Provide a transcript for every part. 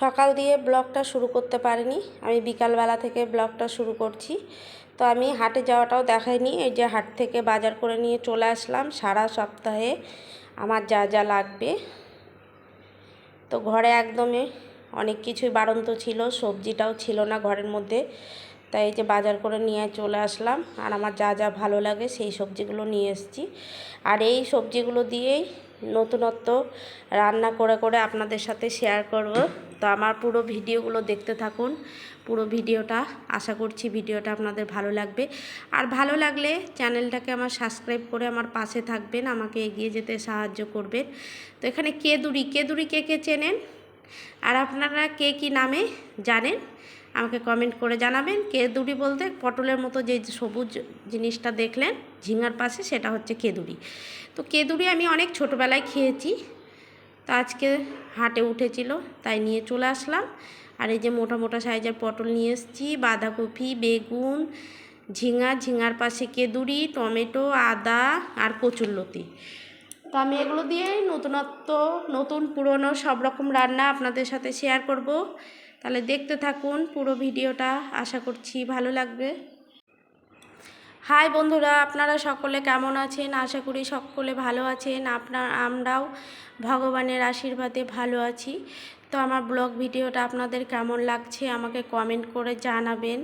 সকাল দিয়ে ব্লগটা শুরু করতে পারিনি। আমি বিকালবেলা থেকে ব্লগটা শুরু করছি। তো আমি হাটে যাওয়াটাও দেখাইনি। এই যে হাট থেকে বাজার করে নিয়ে চলে আসলাম। সারা সপ্তাহে আমার যা যা লাগবে। তো ঘরে একদমই অনেক কিছুই বাড়ন্ত ছিল, সবজিটাও ছিল না ঘরের মধ্যে। তাই যে বাজার করে নিয়ে চলে আসলাম। আর আমার যা যা ভালো লাগে সেই সবজিগুলো নিয়ে এসেছি। আর এই সবজিগুলো দিয়েই নতুনত্ব রান্না করে করে আপনাদের সাথে শেয়ার করব। তো আমার পুরো ভিডিওগুলো দেখতে থাকুন। পুরো ভিডিওটা আশা করছি ভিডিওটা আপনাদের ভালো লাগবে। আর ভালো লাগলে চ্যানেলটাকে আমার সাবস্ক্রাইব করে আমার পাশে থাকবেন, আমাকে এগিয়ে যেতে সাহায্য করবেন। তো এখানে কেদুরি কেদুরি কে কে চেনেন? আর আপনারা কে কি নামে জানেন? আমাকে কমেন্ট করে জানাবেন। কেদুরি বলতে পটলের মতো যে সবুজ জিনিসটা দেখলেন ঝিঙার পাশে, সেটা হচ্ছে কেদুরি। তো কেদুরি আমি অনেক ছোটোবেলায় খেয়েছি। তো আজকে হাটে উঠেছিল, তাই নিয়ে চলে আসলাম। আর এই যে মোটা মোটা সাইজের পটল নিয়ে এসেছি, বাঁধাকপি, বেগুন, ঝিঙা, ঝিঙার পাশে কেদুরি, টমেটো, আদা আর কচুরলতি তো আমি এগুলো দিয়ে নতুনত্ব, নতুন, পুরনো সব রকম রান্না আপনাদের সাথে শেয়ার করব। তাহলে দেখতে থাকুন পুরো ভিডিওটা, আশা করছি ভালো লাগবে। হাই বন্ধুরা, আপনারা সকলে কেমন আছেন? আশা করি সকলে ভালো আছেন। আপনার আমরাও ভগবানের আশীর্বাদে ভালো আছি। তো আমার ব্লগ ভিডিওটা আপনাদের কেমন লাগছে আমাকে কমেন্ট করে জানাবেন।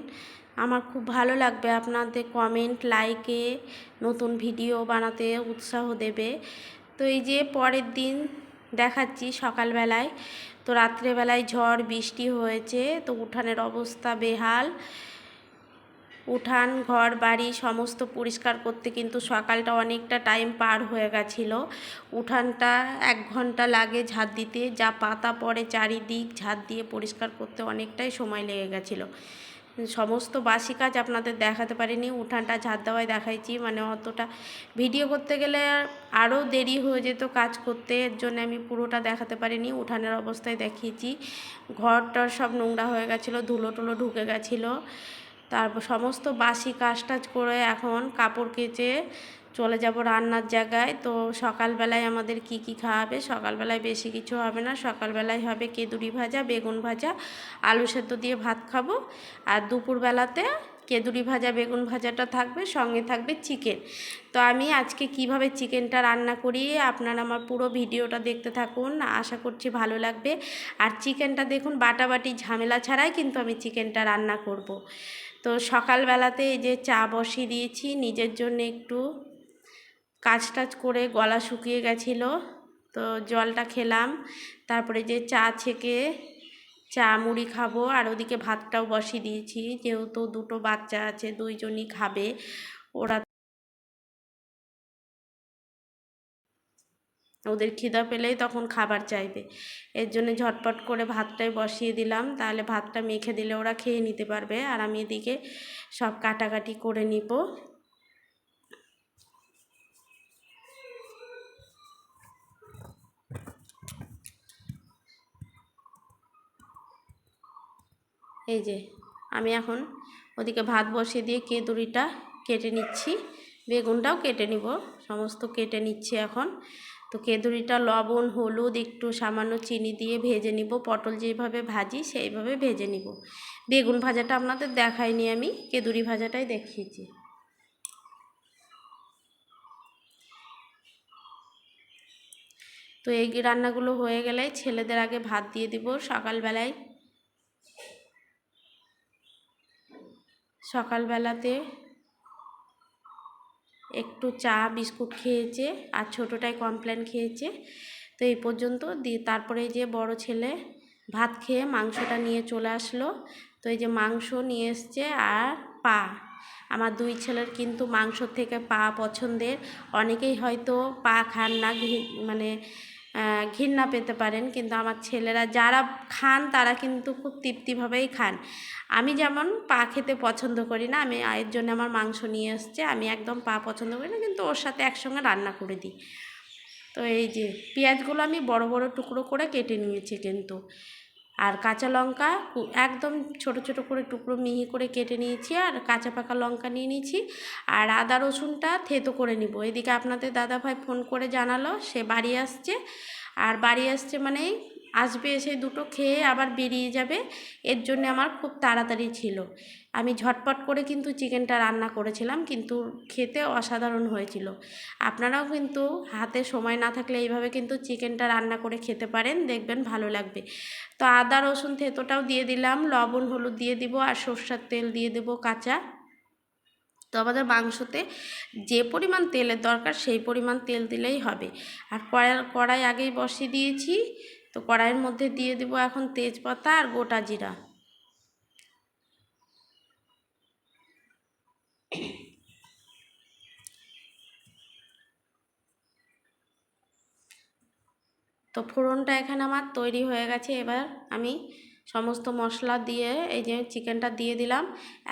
আমার খুব ভালো লাগবে আপনাদের কমেন্ট লাইকে নতুন ভিডিও বানাতে উৎসাহ দেবে। তো এই যে পরের দিন দেখাচ্ছি সকালবেলায়। তো রাত্রেবেলায় ঝড়, বৃষ্টি হয়েছে। তো উঠানের অবস্থা বেহাল। উঠান, ঘর, বাড়ি সমস্ত পরিষ্কার করতে কিন্তু সকালটা অনেকটা টাইম পার হয়ে গেছিল। উঠানটা এক ঘণ্টা লাগে ঝাঁট দিতে, যা পাতা পড়ে চারিদিক ঝাঁট দিয়ে পরিষ্কার করতে অনেকটাই সময় লেগে গেছিল। সমস্ত বাসি কাজ আপনাদের দেখাতে পারিনি, উঠানটা ঝাঁট দেওয়ায় দেখাইছি মানে অতটা ভিডিও করতে গেলে আরও দেরি হয়ে যেত কাজ করতে, এর জন্য আমি পুরোটা দেখাতে পারিনি, উঠানের অবস্থায় দেখিয়েছি। ঘরটার সব নোংরা হয়ে গেছিল, ধুলো টুলো ঢুকে গেছিল। তারপর সমস্ত বাসি কাজ টাজ করে এখন কাপড় কেচে চলে যাব রান্নার জায়গায়। তো সকালবেলায় আমাদের কি কি খাওয়াবে? সকালবেলায় বেশি কিছু হবে না। সকালবেলায় হবে কেদুরি ভাজা, বেগুন ভাজা, আলু সেদ্ধ দিয়ে ভাত খাব। আর দুপুরবেলাতে কেদুরি ভাজা, বেগুন ভাজাটা থাকবে, সঙ্গে থাকবে চিকেন। তো আমি আজকে কীভাবে চিকেনটা রান্না করি, আপনারা আমার পুরো ভিডিওটা দেখতে থাকুন। আশা করছি ভালো লাগবে। আর চিকেনটা দেখুন, বাটাবাটি ঝামেলা ছাড়াই কিন্তু আমি চিকেনটা রান্না করব। তো সকালবেলাতে এই যে চা বসিয়ে দিয়েছি, নিজের জন্য একটু কাজ টাজ করে গলা শুকিয়ে গেছিল, তো জলটা খেলাম। তারপরে যে চা ছেঁকে চা মুড়ি খাব, আর ওদিকে ভাতটাও বসিয়ে দিয়েছি। যেহেতু দুটো বাচ্চা আছে, দুইজনই খাবে, ওরা ওদের খিদা পেলেই তখন খাবার চাইবে। এর জন্য ঝটপট করে ভাতটাই বসিয়ে দিলাম। তাহলে ভাতটা মেখে দিলে ওরা খেয়ে নিতে পারবে। আর আমি এদিকে সব কাটাকাটি করে নিব। এই যে, আমি এখন ওদিকে ভাত বসিয়ে দিয়ে কেঁদুরিটা কেটে নিচ্ছি। বেগুনটাও কেটে নিব। সমস্ত কেটে নিচ্ছি এখন। তো কেঁদুরিটা লবণ, হলুদ, একটু সামান্য চিনি দিয়ে ভেজে নিব। পটল যেভাবে ভাজি সেইভাবে ভেজে নিব। বেগুন ভাজাটা আপনাদের দেখাইনি আমি কেঁদুরি ভাজাটাই দেখিয়েছি। তো এই রান্নাগুলো হয়ে গেলে ছেলেদের আগে ভাত দিয়ে দিব সকালবেলায়। সকালবেলাতে একটু চা, বিস্কুট খেয়েছে আর ছোটোটাই কমপ্লেন খেয়েছে। তো এই পর্যন্ত দিয়ে তারপরে যে বড় ছেলে ভাত খেয়ে মাংসটা নিয়ে চলে আসলো। তো এই যে মাংস নিয়ে এসছে আর পা। আমার দুই ছেলের কিন্তু মাংস থেকে পা পছন্দের। অনেকেই হয়তো পা খান না মানে ঘৃণা পেতে পারেন। কিন্তু আমার ছেলেরা যারা খান, তারা কিন্তু খুব তৃপ্তিভাবেই খান। আমি যেমন পা খেতে পছন্দ করি না, আমি এর জন্য আমার মাংস নিয়ে এসছে, আমি একদম পা পছন্দ করি না, কিন্তু ওর সাথে একসঙ্গে রান্না করে দিই। তো এই যে পেঁয়াজগুলো আমি বড় বড় টুকরো করে কেটে নিয়েছি কিন্তু। আর কাঁচা লঙ্কা একদম ছোট ছোট করে টুকরো মিহি করে কেটে নিয়েছি আর কাঁচা পাকা লঙ্কা নিয়ে নিয়েছি। আর আদা রসুনটা থেতো করে নিব। এদিকে আপনাদের দাদাভাই ফোন করে জানালো, সে বাড়ি আসছে। আর বাড়ি আসছে মানে আসবে এসে দুটো খেয়ে আবার বেরিয়ে যাবে। এর জন্য আমার খুব তাড়াতাড়ি ছিল। আমি ঝটপট করে কিন্তু চিকেনটা রান্না করেছিলাম কিন্তু খেতে অসাধারণ হয়েছিল। আপনারাও কিন্তু হাতে সময় না থাকলে এইভাবে কিন্তু চিকেনটা রান্না করে খেতে পারেন, দেখবেন ভালো লাগবে। তো আদা, রসুন থেতোটাও দিয়ে দিলাম, লবণ, হলুদ দিয়ে দিব আর সর্ষার তেল দিয়ে দেবো কাঁচা। তো আমাদের মাংসতে যে পরিমাণ তেলের দরকার সেই পরিমাণ তেল দিলেই হবে। আর কড়াই কড়াই আগেই বসিয়ে দিয়েছি। তো কড়াইয়ের মধ্যে দিয়ে দেবো এখন তেজপাতা আর গোটা জিরা। তো ফোড়নটা এখানে আমার তৈরি হয়ে গেছে। এবার আমি সমস্ত মশলা দিয়ে এই যে চিকেনটা দিয়ে দিলাম।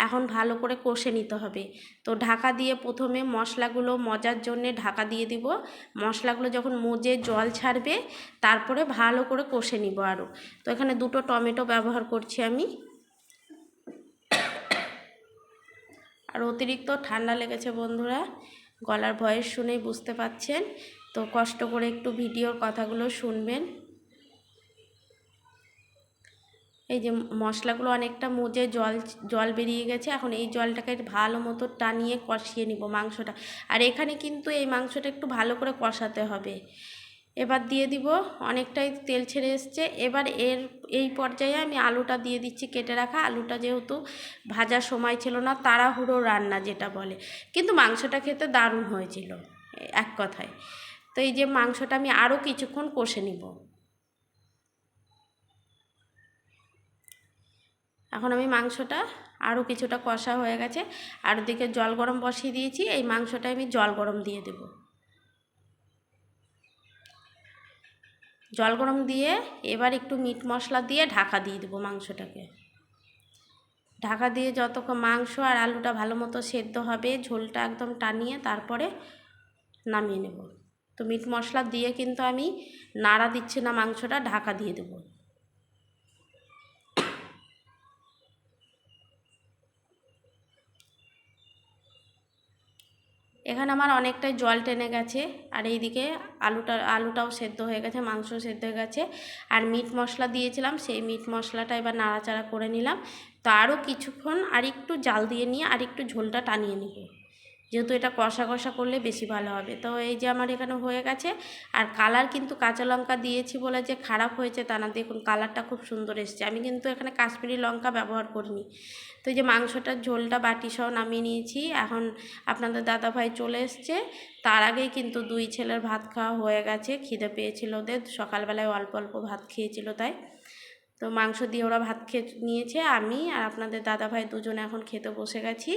এখন ভালো করে কষে নিতে হবে। তো ঢাকা দিয়ে প্রথমে মশলাগুলো মজার জন্যে ঢাকা দিয়ে দিব। মশলাগুলো যখন মজে জল ছাড়বে, তারপরে ভালো করে কষে নিব আরও তো এখানে দুটো টমেটো ব্যবহার করছি আমি। আর অতিরিক্ত ঠান্ডা লেগেছে বন্ধুরা। গলার ভয়েস শুনেই বুঝতে পাচ্ছেন। তো কষ্ট করে একটু ভিডিওর কথাগুলো শুনবেন। এই যে মশলাগুলো অনেকটা মুজে জল জল বেরিয়ে গেছে, এখন এই জলটাকে ভালো মতো টানিয়ে কষিয়ে নিব মাংসটা। আর এখানে কিন্তু এই মাংসটা একটু ভালো করে কষাতে হবে। এবার দিয়ে দিব, অনেকটাই তেল ছেড়ে এসছে। এবার এর, এই পর্যায়ে আমি আলুটা দিয়ে দিচ্ছি কেটে রাখা। আলুটা যেহেতু ভাজার সময় ছিল না, তাড়াহুড়ো রান্না যেটা বলে। কিন্তু মাংসটা খেতে দারুণ হয়েছিল, এক কথায়। তো এই যে মাংসটা আমি আরও কিছুক্ষণ কষে নিব। এখন আমি মাংসটা আরও কিছুটা কষা হয়ে গেছে। আর ওদিকে জল গরম বসিয়ে দিয়েছি, এই মাংসটা আমি জল গরম দিয়ে দেব। জল গরম দিয়ে এবার একটু মিট মশলা দিয়ে ঢাকা দিয়ে দেবো মাংসটাকে। ঢাকা দিয়ে যতক্ষণ মাংস আর আলুটা ভালো মতো সেদ্ধ হবে, ঝোলটা একদম টানিয়ে তারপরে নামিয়ে নেব। তো মিট মশলা দিয়ে কিন্তু আমি নাড়া দিচ্ছি না মাংসটা, ঢাকা দিয়ে দেবো। এখানে আমার অনেকটাই জল টেনে গেছে, আর এইদিকে আলুটা, আলুটাও সেদ্ধ হয়ে গেছে মাংস সেদ্ধ হয়ে গেছে। আর মিট মশলা দিয়েছিলাম, সেই মিট মশলাটা এবার নাড়াচাড়া করে নিলাম। তো আরও কিছুক্ষণ আর একটু জাল দিয়ে নিয়ে আর একটু ঝোলটা টানিয়ে নেব। যেহেতু এটা কষা কষা করলে বেশি ভালো হবে। তো এই যে আমার এখানে হয়ে গেছে, আর কালার কিন্তু কাঁচা লঙ্কা দিয়েছি বলে যে খারাপ হয়েছে তা না, দেখুন কালারটা খুব সুন্দর এসছে। আমি কিন্তু এখানে কাশ্মীরি লঙ্কা ব্যবহার করিনি। তো এই যে মাংসটার ঝোলটা, বাটি সহ নামিয়ে নিয়েছি। এখন আপনাদের দাদাভাই চলে এসছে। তার আগেই কিন্তু দুই ছেলের ভাত খাওয়া হয়ে গেছে। খিদে পেয়েছিল ওদের। সকালবেলায় অল্প অল্প ভাত খেয়েছিল তাই। তো মাংস দিয়ে ওরা ভাত খেয়ে নিয়েছে। আমি আর আপনাদের দাদাভাই দুজনে এখন খেতে বসে গেছি।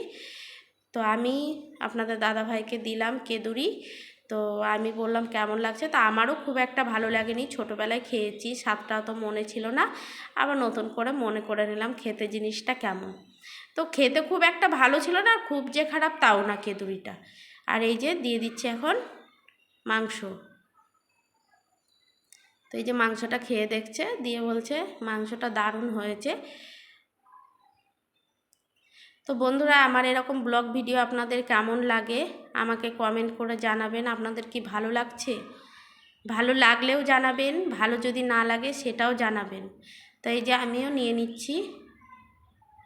তো আমি আপনাদের দাদাভাইকে দিলাম কেদুরি। তো আমি বললাম, কেমন লাগছে? তা আমারও খুব একটা ভালো লাগেনি। ছোটোবেলায় খেয়েছি, স্বাদটা তো মনে ছিল না। আবার নতুন করে মনে করে নিলাম খেতে জিনিসটা কেমন। তো খেতে খুব একটা ভালো ছিল না, আর খুব যে খারাপ তাও না কেদুরিটা। আর এই যে দিয়ে দিচ্ছে এখন মাংস। তো এই যে মাংসটা খেয়ে দেখছে, দিয়ে বলছে, মাংসটা দারুণ হয়েছে। তো বন্ধুরা, আমার এরকম ব্লগ ভিডিও আপনাদের কেমন লাগে? আমাকে কমেন্ট করে জানাবেন, আপনাদের কি ভালো লাগছে? ভালো লাগলেও জানাবেন, ভালো যদি না লাগে সেটাও জানাবেন। তো এই যে আমিও নিয়ে নিচ্ছি।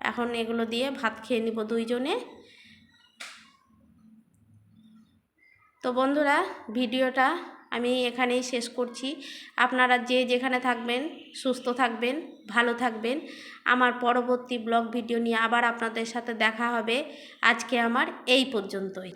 এখন এগুলো দিয়ে ভাত খেয়ে নিব দুইজনে। তো বন্ধুরা, ভিডিওটা আমি এখানেই শেষ করছি। আপনারা যে যেখানে থাকবেন, সুস্থ থাকবেন, ভালো থাকবেন। আমার পরবর্তী ব্লগ ভিডিও নিয়ে আবার আপনাদের সাথে দেখা হবে। আজকে আমার এই পর্যন্তই।